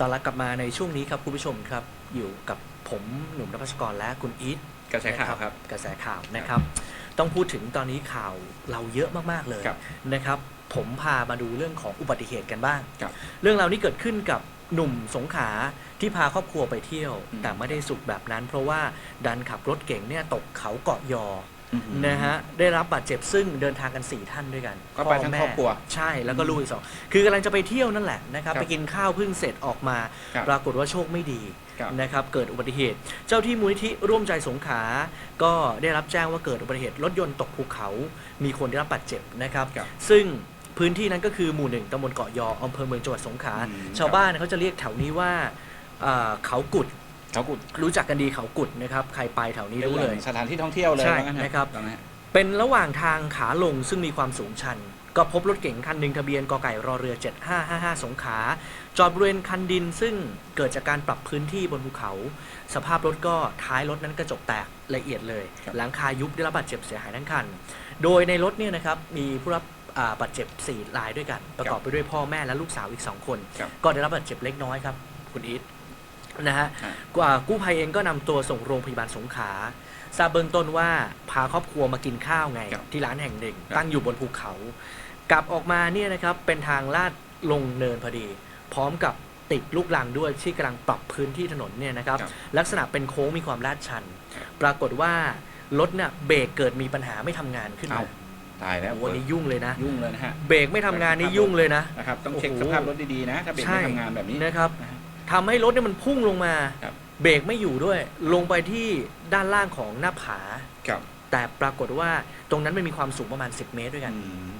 ตอนรับกลับมาในช่วงนี้ครับคุณผู้ชมครับอยู่กับผมหนุ่มนภัสกรและคุณอีทกระแสข่าวครับ กระแสข่าวนะครับ ต้องพูดถึงตอนนี้ข่าวเราเยอะมากๆเลยครับ นะครับ ผมพามาดูเรื่องของอุบัติเหตุกันบ้าง ครับ เรื่องราวนี้เกิดขึ้นกับหนุ่มสงขลาที่พาครอบครัวไปเที่ยว อืม แต่ไม่ได้สุขแบบนั้น เพราะว่าดันขับรถเก่งเนี่ยตกเขาเกาะยออืม นะฮะได้รับบาดเจ็บซึ่งเดินทางกัน 4 ท่านด้วยกันก็ไปทั้งแม่ครอบครัวใช่แล้วก็ลูกอีกสองคือกำลังจะไปเที่ยวนั่นแหละนะครับครับไปกินข้าวเพิ่งเสร็จออกมา ครับปรากฏว่าโชคไม่ดีครับ นะครับเกิดอุบัติเหตุ เจ้าที่มูลนิธิร่วมใจสงขลาก็ได้รับแจ้งว่าเกิดอุบัติเหตุรถยนต์ตกภูเขา มีคนได้รับบาดเจ็บนะครับ ครับ ซึ่งพื้นที่นั้นก็คือหมู่หนึ่งตำบลเกาะยออำเภอเมืองจังหวัดสงขลาอืมชาวบ้านเขาจะเรียกแถวนี้ว่าอ่าเขากุด เขากุดรู้จักกันดีเขากุดนะครับใครไปแถวนี้รู้เลย สถานที่ท่องเที่ยวเลยใช่ว่างั้ฮนะครับตอนนั้นฮะเป็นระหว่างทางขาลงซึ่งมีความสูงชัน ก็พบรถเก๋งคันหนึ่งทะเบียนกไก่รอเรือ 7555 สงขลาจอดบริเวณคันดินซึ่งเกิดจากการปรับพื้นที่บนภูเขา สภาพรถก็ท้ายรถนั้นกระจกแตกละเอียดเลยครับหลังคายุบได้รับบาดเจ็บเสียหายทั้งคัน โดยในรถเนี่ยนะครับมีผู้รับอ่าบาดเจ็บ 4 รายด้วยกัน ประกอบไปด้วยพ่อแม่และลูกสาวอีก 2 คนครับก็ได้รับบาดเจ็บเล็กน้อยครับ คุณอีท นะฮะอะกว่ากู้ภัยเองก็นำตัวส่งโรงพยาบาลสงขลาทราบเบื้องต้นว่าพาครอบครัวมากินข้าวไงครับที่ร้านแห่งหนึ่งครับตั้งอยู่บนภูเขา กลับออกมาเนี่ยนะครับเป็นทางลาดลงเนินพอดี พร้อมกับติดลูกลังด้วยที่กำลังปรับพื้นที่ถนนเนี่ยนะครับครับลักษณะเป็นโค้งมีความลาดชันครับปรากฏว่ารถเนี่ยเบรกเกิดมีปัญหาไม่ทำงานขึ้นเอ้ามาตายแล้วโอ้โหอันนี้ยุ่งเลยนะ ยุ่งเลยนะฮะเบรกไม่ทำงานนี่ยุ่งเลยนะนะครับต้องเช็คโอ้โหสภาพรถดีๆนะ ถ้าเบรกไม่ทำงานแบบนี้นะครับนะฮะ ทำให้รถเนี่ยมันพุ่งลงมา ครับ เบรกไม่อยู่ด้วย ลงไปที่ด้านล่างของหน้าผา ครับแต่ปรากฏว่าตรงนั้นมันมีความสูงประมาณ 10 เมตรด้วยกันอืม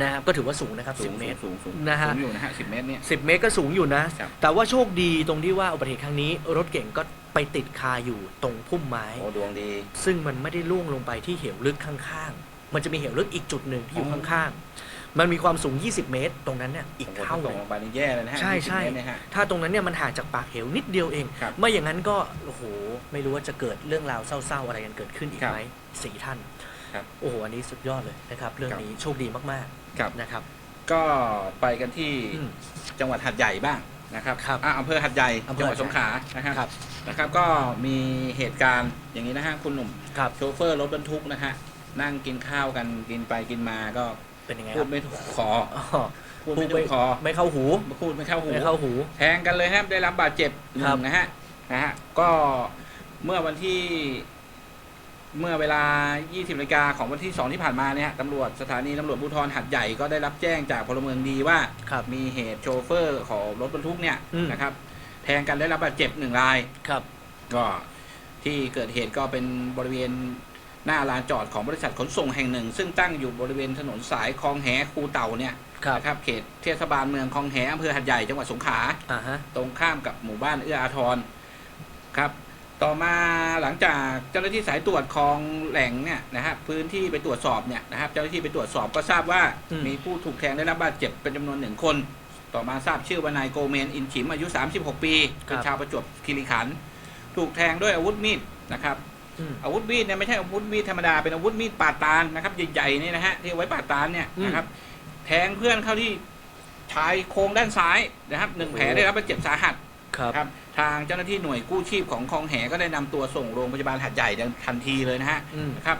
นะครับก็ถือว่าสูงนะครับ สูง10 เมตร สูงสูงนะฮะ สูงอยู่นะฮะสิบเมตรเนี่ย 10 เมตรก็สูงอยู่นะ ครับ แต่ว่าโชคดีตรงที่ว่าอุบัติเหตุครั้งนี้ รถเก่งก็ไปติดคาอยู่ตรงพุ่มไม้ โอ้ดวงดี ซึ่งมันไม่ได้ล่วงลงไปที่เหวลึกข้างๆ มันจะมีเหวลึกอีกจุดหนึ่งที่อยู่อ๋อ ข้างๆ มันมีความสูง 20 เมตร ตรงนั้นเนี่ยอีกเท่าตเลกยลงไปนี่แย่เลยนะฮะใช่ใช่20เมตรเนี่ยฮะ ถ้าตรงนั้นเนี่ยมันห่างจากปากเหวนิดเดียวเอง ครับไม่อย่างนั้นก็โอ้โหไม่รู้ว่าจะเกิดเรื่องราวเศร้าๆอะไรกันเกิดขึ้นอีกครับไหมสี่ท่านครับโอ้โหอันนี้สุดยอดเลยนะครับ เรื่องครับ นี้โชคดีมากครับ ๆนะครับ ก็ไปกันที่อืมจังหวัดหัดใหญ่บ้างนะครับครับอะอำเภอหัดใหญ่อำเภอจังหวัดสงขลานะครับครับนะครับ ก็มีเหตุการณ์อย่างนี้นะฮะคุณหนุ่ม ครับ โชเฟอร์รถบรรทุกนะฮะนั่งกินข้าวกันกินไปกินมาก็ เป็นยังไงคพูรัดบไม่ถูกคออ๋อพูดไม่ถูกคอไม่เข้าหู พูดไม่เข้าหู ไม่เข้าหู แทงกันเลยครับได้รับบาดเจ็บหครันึ่บ งนะฮะนะฮะก็เมื่อวันที่ เมื่อเวลา 20นาฬิกาของวันที่ 2 ที่ผ่านมาเนี่ยตำรวจสถานีตำรวจภูธรหัดใหญ่ก็ได้รับแจ้งจากพลเมืองดีว่า ครับ มีเหตุโชเฟอร์ของรถบรรทุกเนี่ยอืม นะครับ แทงกันได้รับบาดเจ็บหนึ่งราย ครับ ก็ที่เกิดเหตุก็เป็นบริเวณ หน้าลานจอดของบริษัทขนส่งแห่งหนึ่ง ซึ่งตั้งอยู่บริเวณถนนสายคลองแหคูเต่าเนี่ยครับนะครับเขตเทศบาลเมืองคลองแหอำเภอหัดใหญ่จังหวัดสงขลาอ่าฮะตรงข้ามกับหมู่บ้านเอื้ออาทรครับ ต่อมาหลังจากเจ้าหน้าที่สายตรวจคลองแหล่งเนี่ยนะฮะพื้นที่ไปตรวจสอบเนี่ยนะครับเจ้าหน้าที่ไปตรวจสอบก็ทราบว่ามีผู้ถูกแทงได้รับบาดเจ็บเป็นจำนวนหนึ่งคน ต่อมาทราบชื่อว่านายโกเมนอินฉิมอายุ 36 ปีเป็นชาวประจวบคีรีขันธ์ถูกแทงด้วยอาวุธมีดนะครับ อืมอาวุธมีดเนี่ยไม่ใช่อาวุธมีดธรรมดาเป็นอาวุธมีดปาดตาลนะครับใหญ่ๆนี่นะฮะที่เอาไว้ปาดตาลเนี่ยอืมนะครับ แทงเพื่อนเข้าที่ชายโครงด้านซ้ายนะครับหนึ่งแผลได้รับบาดเจ็บสาหัสครับครับทางเจ้าหน้าที่หน่วยกู้ชีพของคลองแหก็ได้นำตัวส่งโรงพยาบาลหัดใหญ่ทันทีเลยนะฮะอืมนะครับ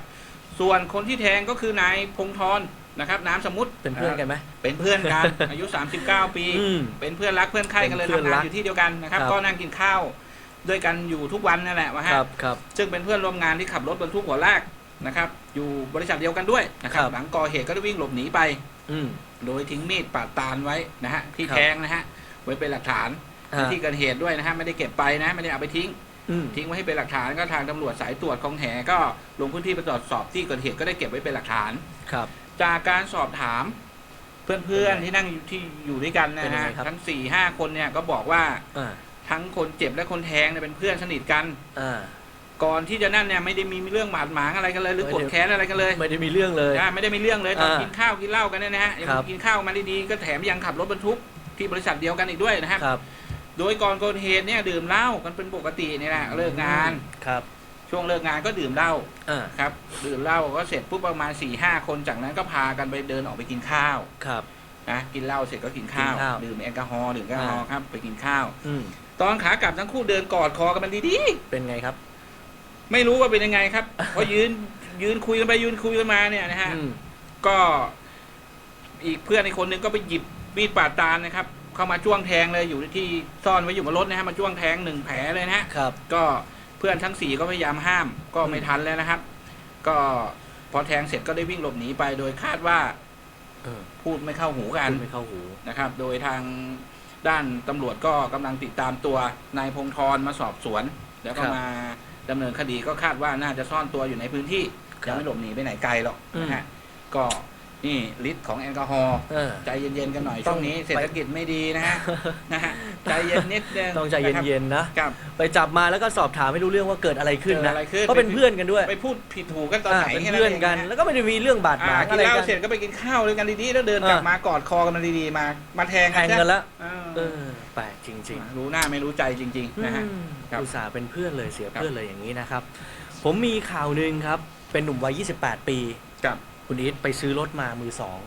ส่วนคนที่แทงก็คือนายพงธรนะครับ น้ำสมุทรเป็นเพื่อนกันไหมเป็นเพื่อนกันอายุ 39 ปีอืมเป็นเพื่อนรักเพื่อนใคร่กันเลยเป็นเพื่อนทำงารันกอยู่ที่เดียวกันนะครับครับก็นั่งกินข้าว ด้วยกันอยู่ทุกวันนั่นแหละวะคฮะรับครับ ซึ่งเป็นเพื่อนร่วมงานที่ขับรถบรรทุกหัวลากนะครับ อยู่บริษัทเดียวกันด้วยนะครับ ครับ หลังก่อเหตุก็ได้วิ่งหลบหนีไป อืม โดยทิ้งมีดปาดตาลไว้นะฮะที่ครับ แทงนะฮะไว้เป็นหลักฐานอ่าที่เกิดเหตุด้วยนะฮะไม่ได้เก็บไปนะ ไม่ได้เอาไปทิ้ง อืม ทิ้งไว้ให้เป็นหลักฐานก็ทางตำรวจสายตรวจของแหก็ลงพื้นที่ไปตรวจสอบที่เกิดเหตุก็ได้เก็บไว้เป็นหลักฐาน ครับ จากการสอบถาม เพื่อนๆที่นั่งอยู่ที่อยู่ด้วยกันนะเป็นยังฮะไงครับ ทั้งสี่ห้าคนเนี่ยก็บอกว่า อ่า ทั้งคนเจ็บและคนแทงเนี่ยเป็นเพื่อนสนิทกัน อ่า ก่อนที่จะนั่นเนี่ยไม่ได้มีเรื่องบาดหมางอะไรกันเลยหรือไม่โกได้ดแค้นอะไรกันเลยไม่ได้มีเรื่องเลยอ่าไม่ได้มีเรื่องเลยตอนอ่ากินข้าวกินเหล้ากันเนี่ยนะฮะยังครับ กินข้าวมาดีๆก็แถมยังขับรถบรรทุกที่บริษัทเดียวกันอีกด้วยนะครับครับโดยก่อนเกิดเหตุเนี่ยดื่มเหล้ากันเป็นปกตินี่แหละเลิกงาน ครับ ช่วงเลิกงานก็ดื่มเหล้าอ่า ครับดื่มเหล้าก็เสร็จปุ๊บประมาณ4ี่ห้าคนจากนั้นก็พากันไปเดินออกไปกินข้าวครับ นะกินเหล้าเสร็จก็กินข้าวกินข้าวดื่มแอลกอฮอล์ดื่มแอลกอฮอล์อ่าครับไปกินข้าว อืม ตอนขากลับทั้งคู่เดินกอดคอกันมันดีเป็นไงครับ ๆไม่รู้ว่าเป็นยังไงครับ เพราะยืนยืนคุยกันไปยืนคุยกันมาเนี่ยนะฮะ อืมก็อีกเพื่อนอีกคนนึงก็ไปหยิบมีดปาดตาลนะครับ เข้ามาจ้วงแทงเลยอยู่ที่ซ่อนไว้อยู่บนรถนะฮะมาจ้วงแทงหนึ่งแผลเลยนะฮะครับ ก็เพื่อนทั้งสี่ก็พยายามห้ามก็ไม่ทันแล้วนะครับ ก็พอแทงเสร็จก็ได้วิ่งหลบหนีไป โดยคาดว่าเออพูดไม่เข้าหูกันพูดไม่เข้าหู นะครับ โดยทาง ด้านตำรวจก็กำลังติดตามตัวนายพงธรมาสอบสวน แล้วก็ครับมาดำเนินคดีก็คาดว่าน่าจะซ่อนตัวอยู่ในพื้นที่ครับยังไม่หลบหนีไปไหนไกลหรอกอืมนะฮะก็ นี่ฤทธิ์ของแอลกอฮอล์เออ ใจเย็นๆกันหน่อยต้ช่องวงนี้ไปเศรษฐกิจไม่ดีนะฮะ นะฮะใจเย็นนิดนึงต้องใจเย็นๆนะ ๆครับ ไปจับมาแล้วก็สอบถามให้รู้เรื่องว่าเกิดอะไรขึ้นเกิดนะอะไรขึ้นก็เป็นเพื่อนกันด้วยไปพูดผิดถูกกันตอนไหนอ่าเป็นแค่เพื่อนงกันะฮะแล้วก็ไม่ได้มีเรื่องบาดหมางอ่ากิอะนไรเหล้ากันเสร็จก็ไปกินข้าวด้วยกันดีๆแล้วเดินอ่ากลับมากอดคอกันมาดีๆมา มาแทงแทงกันแล้วอ่าเออแปลกจริงรู้หน้าไม่รู้ใจจริงๆๆนะฮะ อืมครับอุตส่าห์เป็นเพื่อนเลยเสียครับ เพื่อนเลยอย่างนี้นะครับ ผมมีข่าวหนึ่งครับ เป็นหนุ่มวัย 28 ปี กับ คุณอีทไปซื้อรถมามือสอง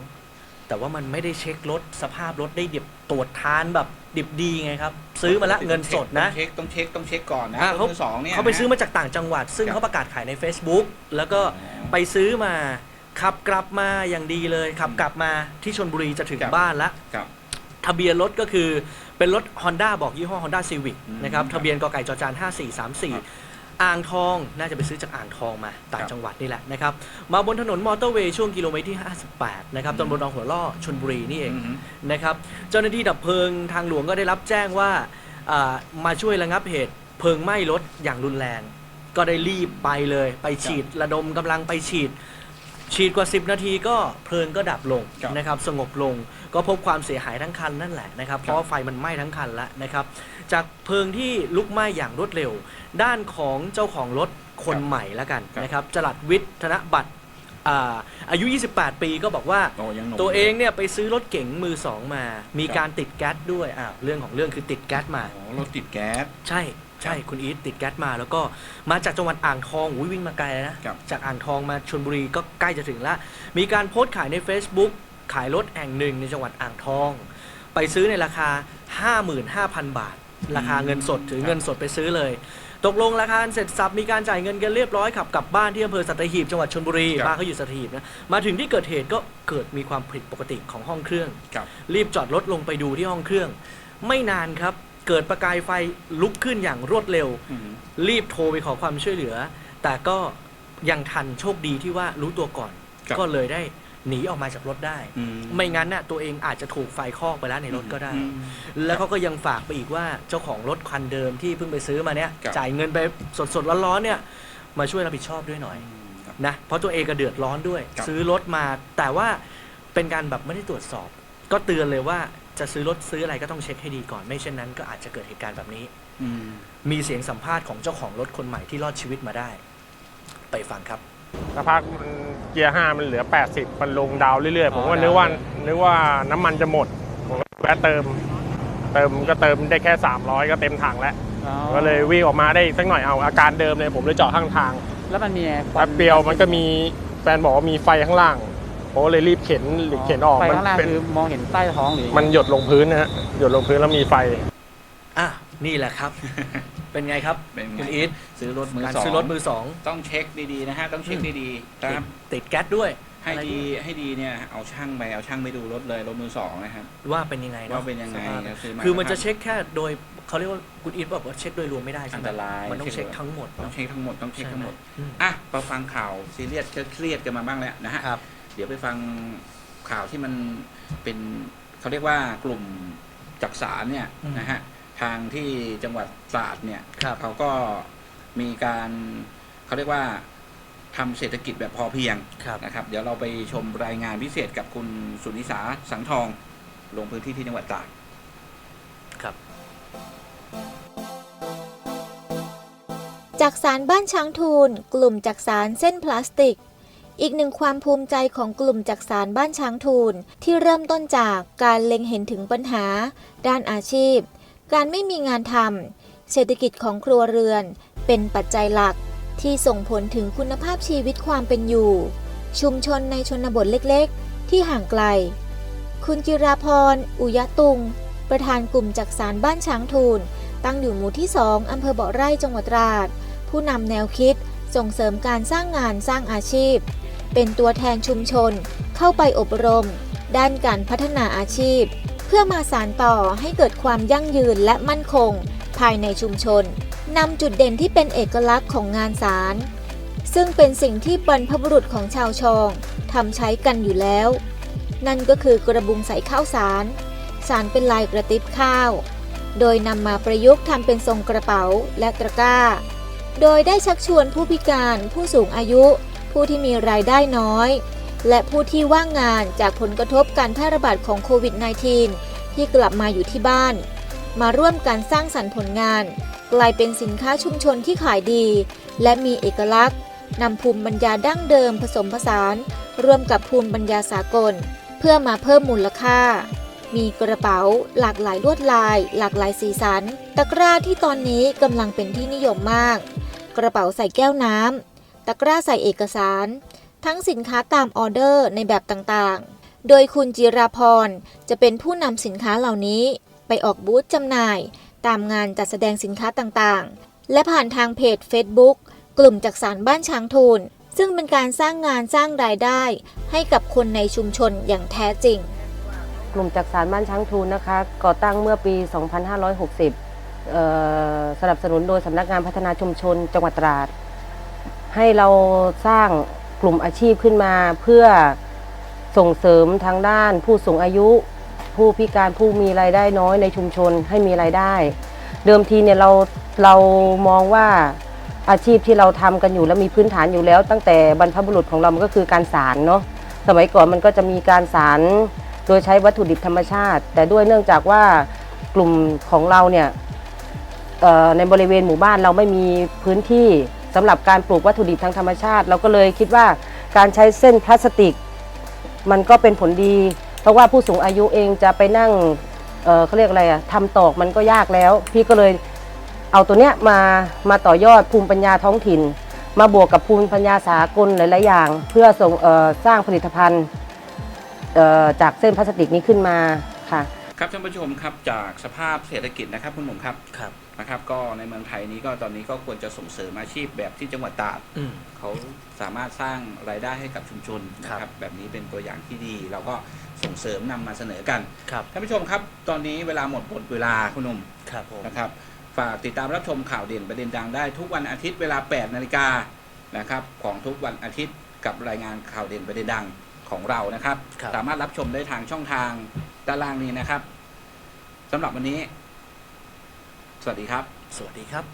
แต่ว่ามันไม่ได้เช็ครถสภาพรถได้ดิบตรวจทานแบบดิบดีไงครับ ซื้อมาละเงินสดนะ ต้องเช็คต้องเช็คต้องเช็คก่อนนะอะรเขาถมือสองเนี่ยเขาไปซื้อนะมาจากต่างจังหวัด ซึ่งครับเขาประกาศขายใน Facebook แล้วก็อ๋อไปซื้อมาขับกลับมาอย่างดีเลยขับกลับมาที่ชนบุรีจะถึงครับบ้านแล้วครับทะเบียนรถก็คือเป็นรถ Honda บอกยี่ห้อ Honda Civic อืมนะครับครับ ทะเบียนกไก่จอจานครับ5434 อ่างทองน่าจะไปซื้อจากอ่างทองมาต่างครับจังหวัดนี่แหละนะครับ มาบนถนนมอเตอร์เวย์ช่วงกิโลเมตรที่ 58 นะครับอืมตำบลหนองหัวล่อชนบุรีนี่เองอืมนะครับ เจ้าหน้าที่ดับเพลิงทางหลวงก็ได้รับแจ้งว่าอ่ามาช่วยระงับเหตุเพลิงไหม้รถอย่างรุนแรง ก็ได้รีบไปเลย ไปฉีดระดมกำลังไปฉีด ฉีดกว่า 10 นาทีก็เพลิงก็ดับลงครับนะครับสงบลงก็พบความเสียหายทั้งคันนั่นแหละนะครับ เพราะว่าไฟมันไหม้ทั้งคันแล้วนะครับ จากเพลิงที่ลุกไหม้อย่างรวดเร็ว ด้านของเจ้าของรถคนครับใหม่แล้วกันครับ นะครับจรัดวิทย์ธนบัตรอ่าอายุ 28 ปีก็บอกว่า โอ้ยังหนุ่ม ตัวเองเนี่ยไปซื้อรถเก๋งมือสองมา มีครับ การติดแก๊สด้วยอ้าวเรื่องของเรื่องคือติดแก๊สมาโอ้รถติดแก๊ส ใช่ ใช่คุณอีทติดแก๊สมาแล้วก็มาจากจังหวัดอ่างทองอุ้ยวิ่งมาไกลเลยนะ ครับ จากอ่างทองมาชลบุรีก็ใกล้จะถึงแล้วมีการโพสต์ขายใน Facebook ขายรถแห่งหนึ่งในจังหวัดอ่างทอง ไปซื้อในราคา 55,000 บาท ราคาเงินสดถือเงินสดไปซื้อเลย ตกลงราคาเสร็จสับมีการจ่ายเงินกันเรียบร้อยขับกลับบ้านที่อำเภอสัตหีบจังหวัดชลบุรีครับ บ้านเขาอยู่สัตหีบนะมาถึงที่เกิดเหตุก็เกิดมีความผิดปกติของห้องเครื่อง ครับ รีบจอดรถลงไปดูที่ห้องเครื่อง ไม่นานครับ เกิดประกายไฟลุกขึ้นอย่างรวดเร็ว อืมรีบโทรไปขอความช่วยเหลือ แต่ก็ยังทันโชคดีที่ว่ารู้ตัวก่อน ครับ ก็เลยได้หนีออกมาจากรถได้ อืไม่งั้นน่ะตัวเองอาจจะถูกไฟคลอกไปแล้วในรถก็ได้ อืม แล้วเขาก็ยังฝากไปอีกว่าเจ้าของรถคันเดิมที่เพิ่งไปซื้อมาเนี่ยครับ จ่ายเงินไปสดๆร้อนๆเนี่ยมาช่วยรับผิดชอบด้วยหน่อยครับ นะเพราะตัวเองก็เดือดร้อนด้วย ครับ ซื้อรถมาแต่ว่าเป็นการแบบไม่ได้ตรวจสอบ ก็เตือนเลยว่าจะซื้อรถซื้ออะไรก็ต้องเช็คให้ดีก่อน ไม่เช่นนั้นก็อาจจะเกิดเหตุการณ์แบบนี้ อืมมีเสียงสัมภาษณ์ของเจ้าของรถคนใหม่ที่รอดชีวิตมาได้ ไปฟังครับ สักพักมันเกียร์ห้ามันเหลือ 80 มันลงดาวเรื่อยๆ ผมอ๋ก็อนึกว่าดาวเลยนึกว่าน้ำมันจะหมด ผมก็แวะเติม เติมก็เติมได้แค่ 300 ก็เต็มถังแล้ว อ๋อก็เลยวิ่งออกมาได้อีกสักหน่อยเอาอาการเดิมเลยผมเลยจอดข้างทางแล้วมันมีคแป๊บเดียวมันก็มีแฟนบอกว่ามีไฟข้างล่าง ผมก็เลยรีบเข็นหรือเข็นออกไฟมัข้างล่างเป็นคือมองเห็นใต้ท้องหรือมันหยดลงพื้นนะฮะหยดลงพื้นแล้วมีไฟ อะนี่แหละครับ เป็นไงครับเป็นไง คุณอีทซื้อรถมือการสองซื้อรถมือสอง ต้องเช็คดีๆนะฮะต้องเช็คอืม ดีๆตินะคดรับติดแก๊สด้วยให้อะไรดีวยให้ดีเนี่ยเอาช่างไปเอาช่างไปดูรถเลยรถมือสองนะครับ ว่าเป็นยังไงเนาะว่าเป็นยังไงสภาพครับซื้อมาคือมันจะสภาพเช็คแค่โดยเขาเรียกว่าคุณอีทบอกว่าเช็คโดยรวมไม่ได้ใช่อันไหมตรายมันต้องเช็ค ทั้งหมดต้องเนาะเช็คทั้งหมดต้องเช็คทั้งหมดอืมอะมาฟังข่าวซีเรียสเครียดๆกันมาบ้างแล้วนะฮะครับเดี๋ยวไปฟังข่าวที่มันเป็นเขาเรียกว่ากลุ่มจักสารเนี่ยอืมนะฮะทางที่จังหวัดตราดเนี่ยครับเขาก็มีการเขาเรียกว่าทำเศรษฐกิจแบบพอเพียงครับนะครับ เดี๋ยวเราไปชมรายงานพิเศษกับคุณสุนิสาสังทอง ลงพื้นที่ที่จังหวัดตราดครับจากสารบ้านช้างทูลกลุ่มจักสารเส้นพลาสติก อีกหนึ่งความภูมิใจของกลุ่มจักสารบ้านช้างทูลที่เริ่มต้นจากการเล็งเห็นถึงปัญหา ด้านอาชีพ การไม่มีงานทำเศรษฐกิจของครัวเรือน เป็นปัจจัยหลักที่ส่งผลถึงคุณภาพชีวิตความเป็นอยู่ ชุมชนในชนบทเล็กๆ ที่ห่างไกล คุณจิราพร อุยะตุง ประธานกลุ่มจักสารบ้านช้างทูลตั้งอยู่หมู่ที่ 2 อำเภอเบาะไร่จังหวัดตราด ผู้นำแนวคิดส่งเสริมการสร้างงานสร้างอาชีพ เป็นตัวแทนชุมชน เข้าไปอบรม ด้านการพัฒนาอาชีพ เพื่อมาสานต่อให้เกิดความยั่งยืนและมั่นคง ภายในชุมชนนำจุดเด่นที่เป็นเอกลักษณ์ของงานสารซึ่งเป็นสิ่งที่บรรพบุรุษของชาวชองทำใช้กันอยู่แล้ว นั่นก็คือกระบุงใส่ข้าวสาร สารเป็นลายกระติบข้าว โดยนำมาประยุกต์ทำเป็นทรงกระเป๋าและตะกร้า โดยได้ชักชวนผู้พิการผู้สูงอายุ ผู้ที่มีรายได้น้อย และผู้ที่ว่างงานจากผลกระทบการแพร่ระบาดของโควิด -19 ที่กลับมาอยู่ที่บ้าน มาร่วมกันสร้างสรรค์ผลงาน กลายเป็นสินค้าชุมชนที่ขายดี และมีเอกลักษณ์นำภูมิปัญญาดั้งเดิมผสมผสาน ร่วมกับภูมิปัญญาสากล เพื่อมาเพิ่มมูลค่า มีกระเป๋า หลากหลายลวดลาย หลากหลายสีสัน ตะกร้าที่ตอนนี้กำลังเป็นที่นิยมมาก กระเป๋าใส่แก้วน้ำ ตะกร้าใส่เอกสาร ทั้งสินค้าตามออเดอร์ในแบบต่างๆ โดยคุณจิราพรจะเป็นผู้นำสินค้าเหล่านี้ ไปออกบูธจำหน่าย ตามงานจัดแสดงสินค้าต่างๆ และผ่านทางเพจ Facebook กลุ่มจักสารบ้านช้างทูลซึ่งเป็นการสร้างงานสร้างรายได้ ให้กับคนในชุมชนอย่างแท้จริง กลุ่มจักสารบ้านช้างทูลนะคะ ก่อตั้งเมื่อปี 2560เอ่อสนับสนุนโดยสำนักงานพัฒนาชุมชนจังหวัดตราด ให้เราสร้างกลุ่มอาชีพขึ้นมาเพื่อส่งเสริมทางด้านผู้สูงอายุ ผู้พิการผู้มีรายได้น้อยในชุมชนให้มีรายได้ เดิมทีเนี่ยเราเรามองว่าอาชีพที่เราทำกันอยู่แล้วมีพื้นฐานอยู่แล้ว ตั้งแต่บรรพบุรุษของเรามันก็คือการสารเนาะสมัยก่อนมันก็จะมีการสารโดยใช้วัตถุดิบธรรมชาติ แต่ด้วยเนื่องจากว่ากลุ่มของเราเนี่ยในบริเวณหมู่บ้านเราไม่มีพื้นที่ำหรับการปลูกวัตถุดิบทางธรรมชาติ เราก็เลยคิดว่าการใช้เส้นพลาสติก มันก็เป็นผลดี เพราะว่าผู้สูงอายุเองจะไปนั่งเอ่อเขาเรียกอะไรอะทำตอกมันก็ยากแล้ว พี่ก็เลยเอาตัวเนี้ยมามาต่อยอดภูมิปัญญาท้องถิ่น มาบวกกับภูมิปัญญาสากลหลาย ๆ อย่าง เพื่อส่งเอ่อสร้างผลิตภัณฑ์เอ่อจากเส้นพลาสติกนี้ขึ้นมาค่ะ ครับท่านผู้ชมครับจากสภาพเศรษฐกิจนะครับคุณหนุ่มครับครับนะครับก็ในเมืองไทยนี้ก็ตอนนี้ก็ควรจะส่งเสริมอาชีพแบบที่จังหวัดตราดอืม เขาสามารถสร้างรายได้ให้กับชุมชนนะคครัรับ บแบบนี้เป็นตัวอย่างที่ดี เราก็ส่งเสริมนำมาเสนอกันครับท่านผู้ชมครับ ตอนนี้เวลาหมดหมดเวลาคุณหนุ่มครับผม นะครับฝากติดตามรับชมข่าวเด่นประเด็นดังได้ทุกวันอาทิตย์เวลา8นาฬิกานะครับของทุกวันอาทิตย์กับรายงานข่าวเด่นประเด็นดังของเรานะครับครับ สามารถรับชมได้ทางช่องทาง ด้านล่างนี้นะครับสำหรับวันนี้ สวัสดีครับ สวัสดีครับ